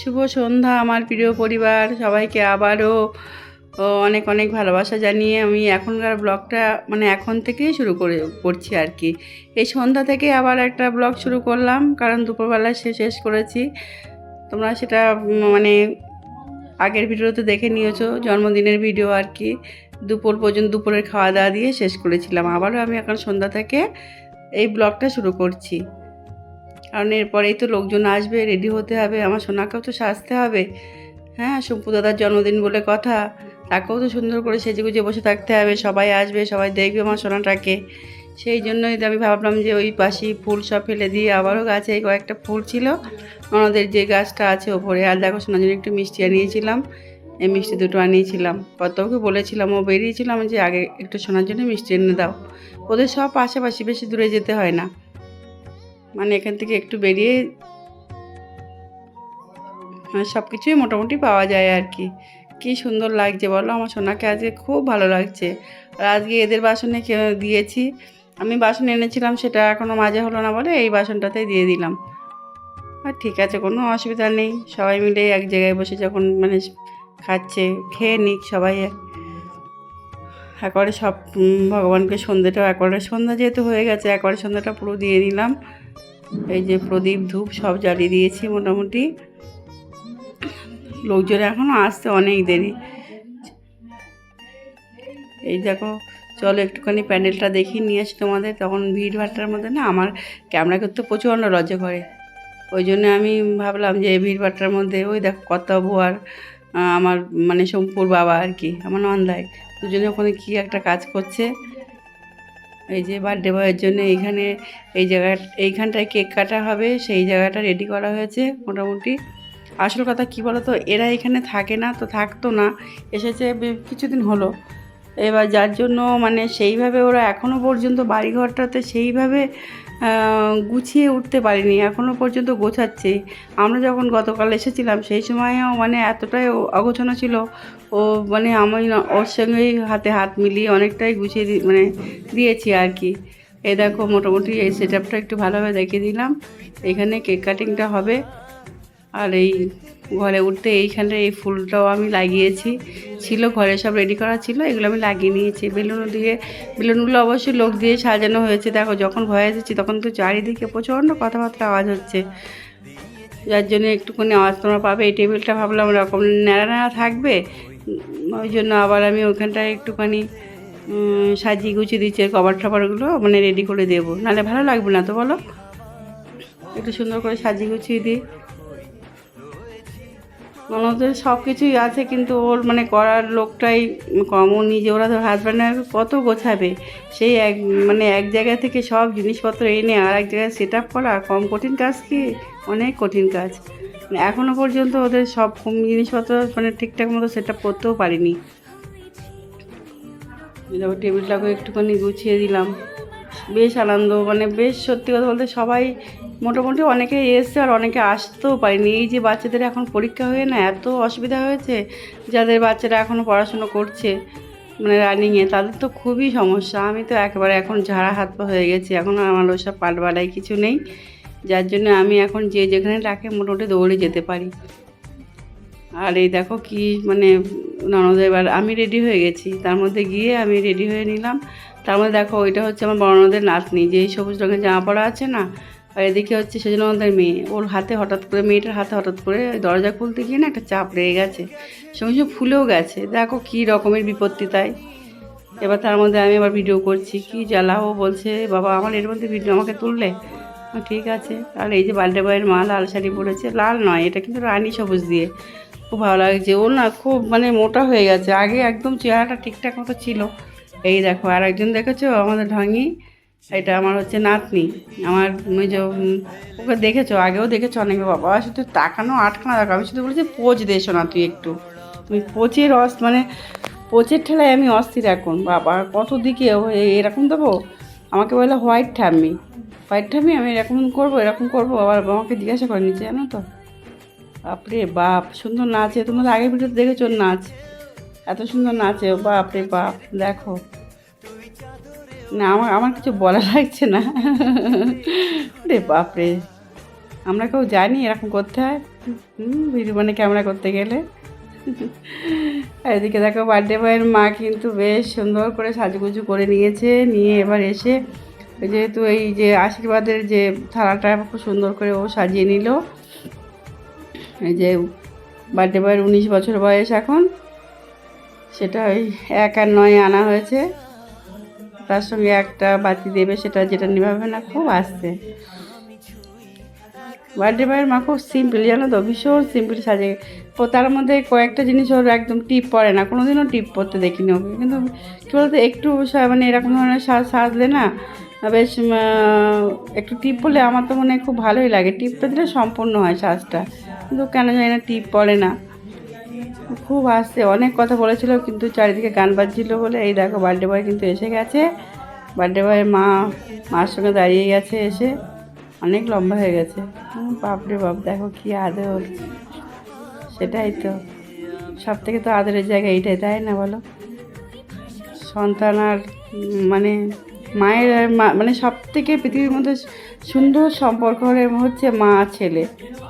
শুভ সন্ধ্যা, আমার প্রিয় পরিবার। সবাইকে আবারও অনেক অনেক ভালোবাসা জানিয়ে আমি এখনকার ব্লগটা মানে এখন থেকেই শুরু করে, করছি আর কি। এই সন্ধ্যা থেকে আবার একটা ব্লগ শুরু করলাম, কারণ দুপুরবেলা সে শেষ করেছি। তোমরা সেটা মানে আগের ভিডিওতে দেখে নিয়েছো, জন্মদিনের ভিডিও আর কি। দুপুর পর্যন্ত দুপুরের খাওয়া দাওয়া দিয়ে শেষ করেছিলাম। আবারও আমি এখন সন্ধ্যা থেকে এই ব্লগটা শুরু করছি। কারণ এরপরেই তো লোকজন আসবে রেডি হতে হবে, আমার সোনাকেও তো সাজতে হবে। হ্যাঁ শম্পু দাদার জন্মদিন বলে কথা, তাকেও তো সুন্দর করে সেজে গুজে বসে থাকতে হবে, সবাই আসবে, সবাই দেখবে আমার সোনাটাকে। সেই জন্যই তো আমি ভাবলাম যে ওই পাশে ফুল সব ফেলে দিয়ে আবারও গাছে কয়েকটা ফুল ছিল, আমাদের যে গাছটা আছে ওপরে। আর দেখো সোনার জন্য একটু মিষ্টি আনিয়েছিলাম, এই মিষ্টি দুটো আনিয়েছিলাম। কতকে বলেছিলাম, ও বেরিয়েছিলাম যে আগে একটু সোনার জন্য মিষ্টি এনে দাও। ওদের সব পাশাপাশি বেশি দূরে যেতে হয় না। মানে এখান থেকে একটু বেরিয়ে মানে সব কিছুই মোটামুটি পাওয়া যায় আর কি। কি সুন্দর লাগছে বলো? আমার সোনাকে আজকে খুব ভালো লাগছে। আর আজকে এদের বাসনে দিয়েছি? আমি বাসন এনেছিলাম, সেটা এখনও মাজা হলো না বলে এই বাসনটাতেই দিয়ে দিলাম। আর ঠিক আছে, কোনো অসুবিধা নেই। সবাই মিলে এক জায়গায় বসে যখন মানে খাচ্ছে, খেয়ে নিক সবাই। একবারে সব ভগবানকে সন্ধ্যেটাও একবারে সন্ধ্যা যেহেতু হয়ে গেছে, একবারে সন্ধ্যাটা পুরো দিয়ে দিলাম। এই যে প্রদীপ ধূপ সব জ্বালিয়ে দিয়েছি মোটামুটি। লোকজন এখনও আসতে অনেক দেরি। এই দেখো, চলো একটুখানি প্যান্ডেলটা দেখি, নিয়ে আসি তোমাদের। তখন ভিড় ভাট্টার মধ্যে না আমার ক্যামেরা করতে প্রচণ্ড লজ্জা করে। ওই জন্য আমি ভাবলাম যে ভিড় ভাট্টার মধ্যে, ওই দেখো কর্তাবু আর আমার মানে সোমপুর বাবা আর কি, আমার নন্দায় দুজনে ওখানে কী একটা কাজ করছে। এই যে বার্থডে বয়ের জন্য এইখানে এই জায়গা এইখানটায় কেক কাটা হবে, সেই জায়গাটা রেডি করা হয়েছে মোটামুটি। আসল কথা কী বলো তো এরা এখানে থাকে না, তো থাকতো না। এসেছে কিছুদিন হলো। এবার যার জন্য মানে সেইভাবে ওরা এখনও পর্যন্ত বাড়িঘরটাতে সেইভাবে গুছিয়ে উঠতে পারিনি এখনও পর্যন্ত গোছাচ্ছে। আমরা যখন গতকাল এসেছিলাম, সেই সময়ও মানে এতটাই অগোছানো ছিল। ও মানে আমি ওর সঙ্গেই হাতে হাত মিলিয়ে অনেকটাই গুছিয়ে মানে দিয়েছি আর কি। এ দেখো, মোটামুটি এই সেট একটু ভালোভাবে দেখিয়ে দিলাম। এখানে কেক কাটিংটা হবে। আর এই ঘরে উঠতে এইখানে এই ফুলটাও আমি লাগিয়েছি। ছিল, ঘরে সব রেডি করা ছিল, এগুলো আমি লাগিয়ে নিয়েছি। বেলুন দিয়ে, বেলুনগুলো অবশ্যই লোক দিয়ে সাজানো হয়েছে। দেখো, যখন ভয়ে এসেছি তখন তো চারিদিকে প্রচণ্ড কথাবার্তা আওয়াজ হচ্ছে। যার জন্য একটুখানি আওয়াজ তোমরা পাবে। এই টেবিলটা ভাবলাম এরকম ন্যাড়া ন্যাড়া থাকবে। ওই জন্য আবার আমি ওখানটায় একটুখানি সাজিয়ে গুছিয়ে দিচ্ছি কভার টভারগুলো মানে রেডি করে দেবো। নাহলে ভালো লাগবে না তো বলো? একটু সুন্দর করে সাজিয়ে গুছিয়ে দিই। ওদের সব কিছুই আছে, কিন্তু ওর মানে করার লোকটাই কম ও নিজে। ওরা তো হাজব্যান্ড কত গোছাবে? সেই এক মানে এক জায়গা থেকে সব জিনিসপত্র এনে আর এক জায়গায় সেট আপ করা কম কঠিন কাজ কি? অনেক কঠিন কাজ। মানে এখনও পর্যন্ত ওদের সব জিনিসপত্র মানে ঠিকঠাক মতো সেট আপ করতেও পারিনি। দেখো টেবিলটাকে একটুখানি গুছিয়ে দিলাম। বেশ আনন্দ মানে বেশ সত্যি কথা বলতে সবাই মোটামুটি অনেকে এসছে আর অনেকে আসতেও পারেনি। এই যে বাচ্চাদের এখন পরীক্ষা হয়ে না এত অসুবিধা হয়েছে, যাদের বাচ্চারা এখনও পড়াশুনো করছে মানে রানিংয়ে তাদের তো খুবই সমস্যা। আমি তো একেবারে এখন ঝাড়া হাত পা হয়ে গেছি, এখন আমার ওসব পাট বাড়াই কিছু নেই। যার জন্য আমি এখন যে যেখানে রাখে মোটামুটি দৌড়ে যেতে পারি। আর এই দেখো কি মানে ননদ এবার, আমি রেডি হয়ে গেছি। তার মধ্যে গিয়ে আমি রেডি হয়ে নিলাম। তার মধ্যে দেখো, ওইটা হচ্ছে আমার বড়নদের নাতনি। যে এই সবুজ রঙের জামা পরা আছে না আর এদিকে হচ্ছে সেজন্য আমাদের মেয়ে। ওর হাতে হঠাৎ করে, মেয়েটার হাতে হঠাৎ করে দরজা খুলতে গিয়ে না একটা চাপ লেগে গেছে। সঙ্গে সঙ্গে ফুলেও গেছে। দেখো কী রকমের বিপত্তি তাই। এবার তার মধ্যে আমি আবার ভিডিও করছি। কি জ্বালা, ও বলছে, বাবা, আমার এর মধ্যে ভিডিও আমাকে তুললে? ঠিক আছে। আর এই যে বার্থডে বয়ের মা, লাল শাড়ি পরেছে। লাল নয়, এটা কিন্তু রানী সবুজ দিয়ে। খুব ভালো লাগছে। ও না খুব মানে মোটা হয়ে গেছে। আগে একদম চেহারাটা ঠিকঠাক মতো ছিল। এই দেখো আর একজন দেখেছ? আমাদের ঢঙ্গি। এটা আমার হচ্ছে নাতনি। আমার যে ওকে দেখেছ? আগেও দেখেছ অনেক বাবা শুধু তাকানো আটখানা দেখো আমি শুধু বলেছি পোচ দেশো না তুই একটু। তুমি পোচের অস মানে পোচের ঠেলায় আমি অস্থির এখন। বাবা কত দিকে এরকম দেবো? আমাকে বলে হোয়াইট ঠাম্মি। হোয়াইট ঠাম্মি, আমি এরকম করব এরকম করব। আবার আমাকে জিজ্ঞাসা করে নিচ্ছে জানো তো? বাপরে বাপ, সুন্দর নাচে। তোমরা আগের ভিডিওতে দেখেছ নাচ? এত সুন্দর নাচে। বাপরে বাপ, দেখো। না, আমার আমার কিছু বলা লাগছে না। রে বাপরে। আমরা কেউ জানি এরকম করতে হয়? ভিডিও মানে ক্যামেরা করতে গেলে। এদিকে দেখো বার্থডে বয়ের মা কিন্তু বেশ সুন্দর করে সাজুগুজু করে নিয়েছে, নিয়ে এবার এসে যেহেতু এই যে আশীর্বাদের যে থালাটা খুব সুন্দর করে ও সাজিয়ে নিল। এই যে বার্থডে বয়ের উনিশ বছর বয়স এখন। সেটা ওই এক আর নয় আনা হয়েছে। তার সঙ্গে একটা বাতি দেবে, সেটা যেটা নেভাবে না, খুব আসছে। বার্থডে বয়ের মা খুব সিম্পল জানো তো? ভীষণ সিম্পল সাজে। তার মধ্যে কয়েকটা জিনিস ওর একদম টিপ পরে না কোনো দিনও টিপ পরতে দেখিনি ওকে। কিন্তু কী বলতো, একটু মানে এরকম ধরনের সাজ সাজলে না, বেশ একটু টিপ পরলে আমার তো মনে হয় খুব ভালোই লাগে। টিপটা দিলে সম্পূর্ণ হয় সাজটা। কিন্তু কেন জানি না টিপ পরে না। খুব আসছে অনেক কথা বলেছিল, কিন্তু চারিদিকে গান বাজছিল বলে। এই দেখো বার্থডে বয় কিন্তু এসে গেছে। বার্থডে বয়ের মা, মার সঙ্গে দাঁড়িয়ে গেছে এসে। অনেক লম্বা হয়ে গেছে। বাপরে বাপ, দেখো কি আদর। সেটাই তো। সব থেকে তো আদরের জায়গা এইটাই, তাই না বলো? সন্তান আর মানে মায়ের মানে সব থেকে পৃথিবীর মধ্যে সুন্দর সম্পর্ক হচ্ছে মা ছেলে।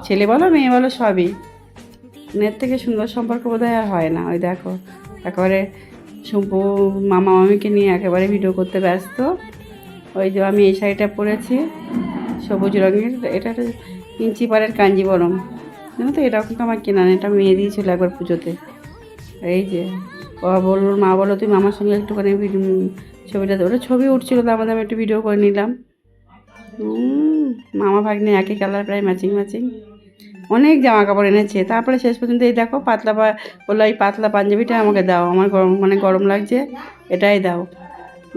ছেলে বলো, মেয়ে বলো, সবই। এর থেকে সুন্দর সম্পর্ক বোধ আর হয় না। ওই দেখো, একেবারে শুভু মামা মামিকে নিয়ে একেবারে ভিডিও করতে ব্যস্ত। ওই যে আমি এই শাড়িটা পরেছি, সবুজ রঙের, এটা ইঞ্চি পাড়ের কাঞ্জিবরম। জানো তো, এটাও কিন্তু আমার কেনা এটা মেয়ে দিয়েছিল একবার পুজোতে। এই যে ও বলল, মা বলো তুমি মামার সঙ্গে একটুখানি ভিডিও ছবিটা ওটা ছবি উঠছিল, তার মধ্যে আমি একটু ভিডিও করে নিলাম। মামা ভাগ্নে একই কালার প্রায় ম্যাচিং ম্যাচিং অনেক জামা কাপড় এনেছে। তারপরে শেষ পর্যন্ত এই দেখো পাতলা পা বলল, এই পাতলা পাঞ্জাবিটা আমাকে দাও, আমার গরম মানে গরম লাগছে, এটাই দাও।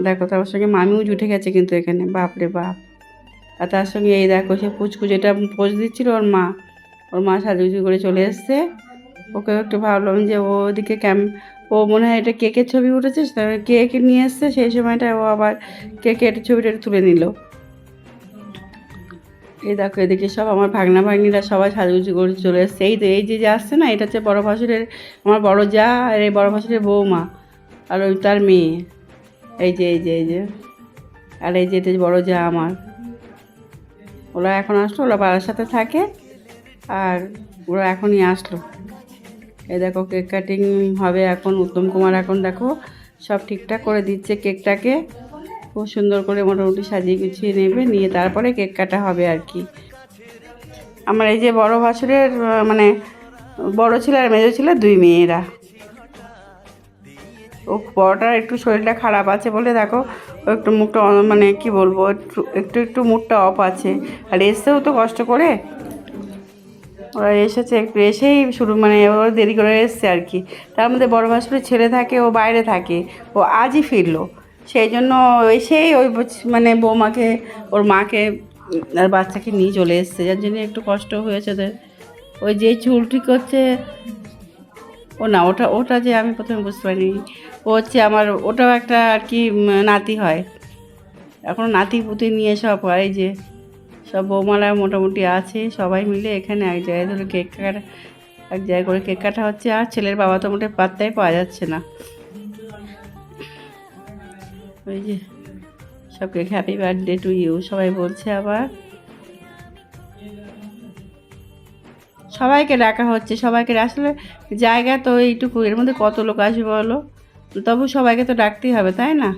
দেখো তার সঙ্গে মামিও জুটে গেছে কিন্তু এখানে বাপরে বাপ। আর তার সঙ্গে এই দেখো, সে পুচকু যেটা পোজ দিচ্ছিল ওর মা ওর মা সাজুগুজু করে চলে এসছে। ওকেও একটু ভাবলাম যে ও ওদিকে ক্যাম ও মনে হয় এটা কেকের ছবি উঠেছে কেক নিয়ে এসছে, সেই সময়টা ও আবার কেকের ছবিটা তুলে নিল। এই দেখো, এদিকে সব আমার ভাগনা ভাগ্নিরা সবাই সাজুগুজু করে চলে এসছে। এই তো এই যে যে আসছে না, এটা হচ্ছে বড় ভাসুরের, আমার বড় যা আর এই বড় ভাসুরের বৌমা আর ওই তার মেয়ে। এই যে এই যে এই যে, আর এই যে, এটা বড় যা আমার। ওরা এখন আসলো, ওরা বাবার সাথে থাকে আর ওরা এখনই আসলো। এই দেখো কেক কাটিং হবে এখন, উত্তম কুমার এখন দেখো, সব ঠিকঠাক করে দিচ্ছে কেকটাকে খুব সুন্দর করে মোটামুটি সাজিয়ে গুছিয়ে নেবে, নিয়ে তারপরে কেক কাটা হবে আর কি। আমার এই যে বড় ভাসুরের মানে বড় ছেলে আর মেজো ছেলে দুই মেয়েরা। ও বড়টার একটু শরীরটা খারাপ আছে বলে দেখো, ও একটু মুখটা মানে কি বলব, একটু একটু একটু মুখটা অফ আছে। আর এসেও তো কষ্ট করে। ওরা এসেছে, একটু এসেই শুরু মানে ওরা দেরি করে এসছে আর কি। তার মধ্যে বড় ভাসুরের ছেলে থাকে, ও বাইরে থাকে, ও আজই ফিরলো। সেই জন্য এসেই ওই মানে বৌমাকে, ওর মাকে আর বাচ্চাকে নিয়ে চলে এসছে। যার জন্য একটু কষ্ট হয়েছে ওদের। ওই যে চুল ঠিক করছে, ও না, ওটা ওটা যে আমি প্রথমে বুঝতে পারিনি। ও হচ্ছে আমার, ওটাও একটা আর কি নাতি হয়। এখন নাতি পুতি নিয়ে সব হয় যে সব বৌমারা মোটামুটি আছে, সবাই মিলে এখানে এক জায়গায় ধরে কেক কাটা, এক জায়গায় করে কেক কাটা হচ্ছে, আর ছেলের বাবা তো মোটে পাত্তাই পাওয়া যাচ্ছে না। ওই যে সবকে হ্যাপি বার্থডে টু ইউ সবাই বলছে আবার। সবাইকে ডাকা হচ্ছে, সবাইকে আসলে জায়গা তো এইটুকু, এর মধ্যে কত লোক আসবে বলো? তবু সবাইকে তো ডাকতেই হবে, তাই না?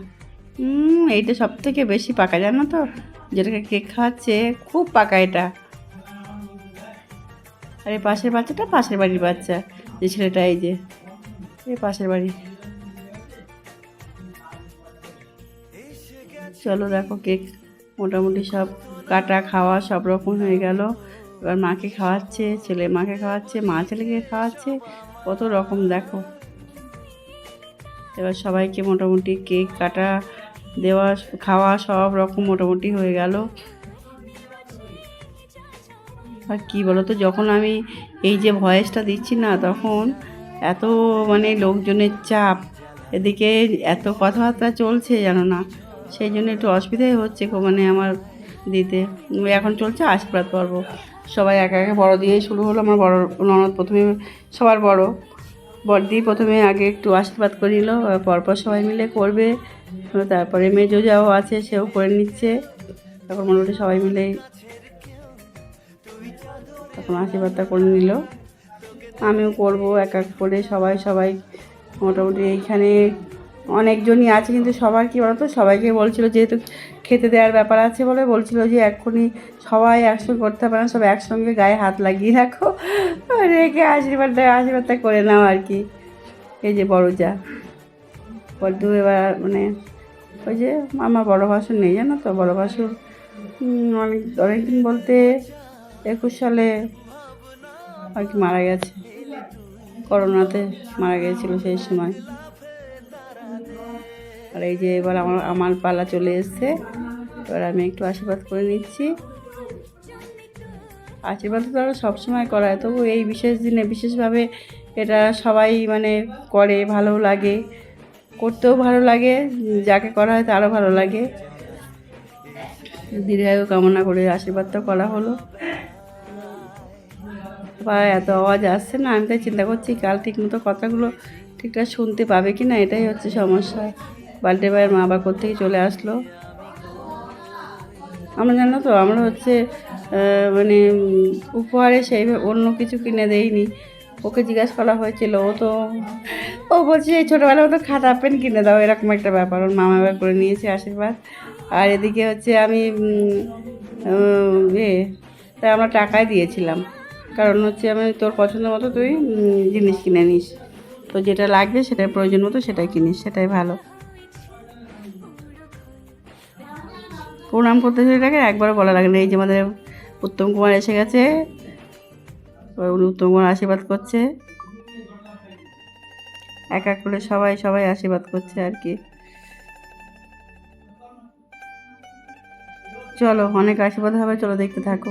এইটা সব থেকে বেশি পাকা, জানো তো? যেটাকে কেক খাওয়াচ্ছে, খুব পাকা এটা। আর এই পাশের বাচ্চাটা পাশের বাড়ির বাচ্চা, যে ছেলেটা এই যে, এই পাশের বাড়ি। চলো দেখো কেক মোটামুটি সব কাটা, খাওয়া সব রকম হয়ে গেল। এবার মাকে খাওয়াচ্ছে, ছেলে মাকে খাওয়াচ্ছে, মা ছেলেকে খাওয়াচ্ছে, কত রকম দেখো। এবার সবাইকে মোটামুটি কেক কাটা, দেওয়া, খাওয়া সব রকম মোটামুটি হয়ে গেল। আর কি বলো তো যখন আমি এই যে ভয়েসটা দিচ্ছি না, তখন এত মানে লোকজনের চাপ, এদিকে এত কথাবার্তা চলছে জানো না। সেই জন্য একটু অসুবিধাই হচ্ছে মানে আমার দিতে। এখন চলছে আশীর্বাদ পর্ব। সবাই একা একা বড় দিয়েই শুরু হলো। আমার বড় ননদ প্রথমে সবার বড়। বড়দি প্রথমে আগে একটু আশীর্বাদ করে নিল। পরপর সবাই মিলে করবে। তারপরে মেজো যাও আছে, সেও করে নিচ্ছে। তারপর মোটামুটি সবাই মিলে তখন আশীর্বাদটা করে নিল। আমিও করব এক এক করে। সবাই সবাই মোটামুটি এইখানে অনেকজনই আছে, কিন্তু সবার কি বলতো? সবাইকে বলছিল যেহেতু খেতে দেওয়ার ব্যাপার আছে বলে বলছিল যে এক্ষুনি সবাই একসঙ্গে করতে পারে না, সব একসঙ্গে গায়ে হাত লাগিয়ে রাখো। রেখে আশীর্বাদটা আশীর্বাদটা করে নাও আর কি। এই যে বড় যা বড্ড এবার মানে ওই যে আমার বড় ভাসুর নেই, জানো তো? বড় ভাসুর অনেক, অনেকদিন বলতে একুশ সালে আর কি মারা গেছে। করোনাতে মারা গিয়েছিল সেই সময়। আর এই যে এবার আমার আমার পালা চলে এসছে। এবার আমি একটু আশীর্বাদ করে নিচ্ছি। আশীর্বাদ তো আরও সবসময় করা হয় তবু এই বিশেষ দিনে বিশেষভাবে এটা সবাই মানে করে, ভালো লাগে। করতেও ভালো লাগে, যাকে করা হয় তারও ভালো লাগে। দীর্ঘায়ু কামনা করে আশীর্বাদটা করা হলো। বা এত আওয়াজ আসছে না, আমি তাই চিন্তা করছি কাল ঠিকমতো কথাগুলো ঠিকঠাক শুনতে পাবে কি না এটাই হচ্ছে সমস্যা। বার্থডে ভাইয়ের মা আবার থেকে চলে আসলো? আমরা জানো তো, আমরা হচ্ছে মানে উপহারে সেই অন্য কিছু কিনে দেইনি। ওকে জিজ্ঞাসা করা হয়েছিল, ও তো, ও বলছে, এই ছোটোবেলা মতো খাতা, পেন কিনে দাও, এরকম একটা ব্যাপার। ওর মামা এবার করে নিয়েছে আশীর্বাদ। আর এদিকে হচ্ছে আমি এ তাই আমরা টাকাই দিয়েছিলাম। কারণ হচ্ছে আমি, তোর পছন্দ মতো তুই জিনিস কিনে নিস। তো যেটা লাগবে সেটা প্রয়োজন মতো সেটাই কিনিস, সেটাই ভালো। প্রণাম করতে সেটাকে একবারও বলা লাগে না এই যে আমাদের উত্তম কুমার এসে গেছে। উনি উত্তম কুমার আশীর্বাদ করছে। এক এক করে সবাই সবাই আশীর্বাদ করছে আর কি। চলো, অনেক আশীর্বাদ হবে, চলো দেখতে থাকো।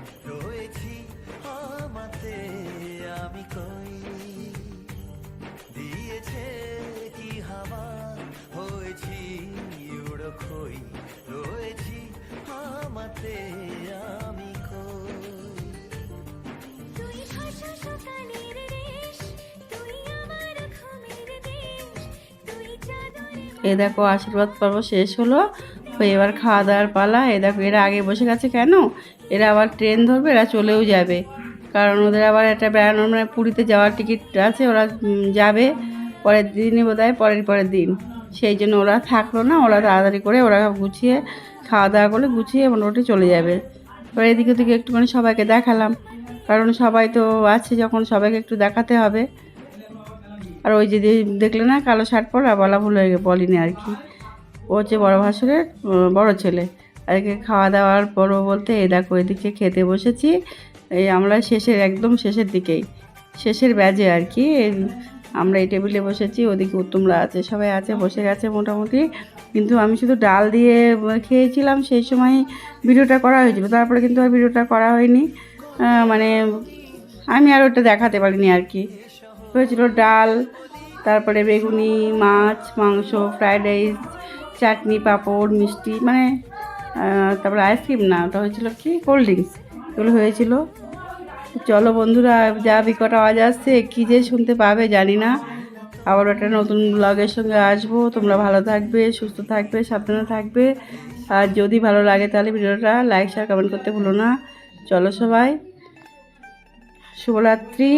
আমাতে আমি কই? তুই ভাষা সকালের রেশ তুই আমার ঘুমের দেশ তুই চাদরে এই দেখো আশীর্বাদ পর্ব শেষ হলো। তো এবার খাওয়া দাওয়ার পালা। এ দেখো এরা আগে বসে গেছে কেন? এরা আবার ট্রেন ধরবে এরা চলেও যাবে। কারণ ওদের আবার একটা বেড়ানোর মানে পুরীতে যাওয়ার টিকিট আছে ওরা যাবে পরের দিনই বোধ হয় পরের পরের দিন। সেই জন্য ওরা থাকল না ওরা তাড়াতাড়ি করে ওরা গুছিয়ে খাওয়া দাওয়া করে গুছিয়ে মোটামুটি চলে যাবে। এবার এদিকে থেকে একটুখানি সবাইকে দেখালাম। কারণ সবাই তো আছে, যখন সবাইকে একটু দেখাতে হবে। আর ওই যে দেখলে না, কালো শার্ট পরা, বলা ভুল হয়ে গে- বলিনি আর কি। ও হচ্ছে বড় ভাসুরের বড় ছেলে। আজকে খাওয়া দাওয়ার পরও বলতে, এই দেখো, এদিকে খেতে বসেছি। এই আমরা শেষের, একদম শেষের দিকেই। শেষের ব্যাজে আর কি আমরা এই টেবিলে বসেছি, ওদিকে উত্তমরা আছে, সবাই আছে, বসে গেছে মোটামুটি। কিন্তু আমি শুধু ডাল দিয়ে খেয়েছিলাম, সেই সময় ভিডিওটা করা হয়েছিল। তারপরে কিন্তু আর ভিডিওটা করা হয়নি। মানে আমি আর ওটা দেখাতে পারিনি আর কি। হয়েছিল ডাল, তারপরে বেগুনি, মাছ, মাংস ফ্রায়েড রাইস, চাটনি, পাঁপড়, মিষ্টি মানে তারপরে আইসক্রিম না, ওটা হয়েছিল কি? Cold drinks. এগুলো হয়েছিল। চলো বন্ধুরা, যা বিকট আওয়াজ আসছে, কী যে শুনতে পাবে জানি না। আবার একটা নতুন ব্লগের সঙ্গে আসব। তোমরা ভালো থাকবে, সুস্থ থাকবে, সাবধানে থাকবে। আর যদি ভালো লাগে তাহলে ভিডিওটা লাইক শেয়ার কমেন্ট করতে ভুলো না। চলো সবাই, শুভরাত্রি।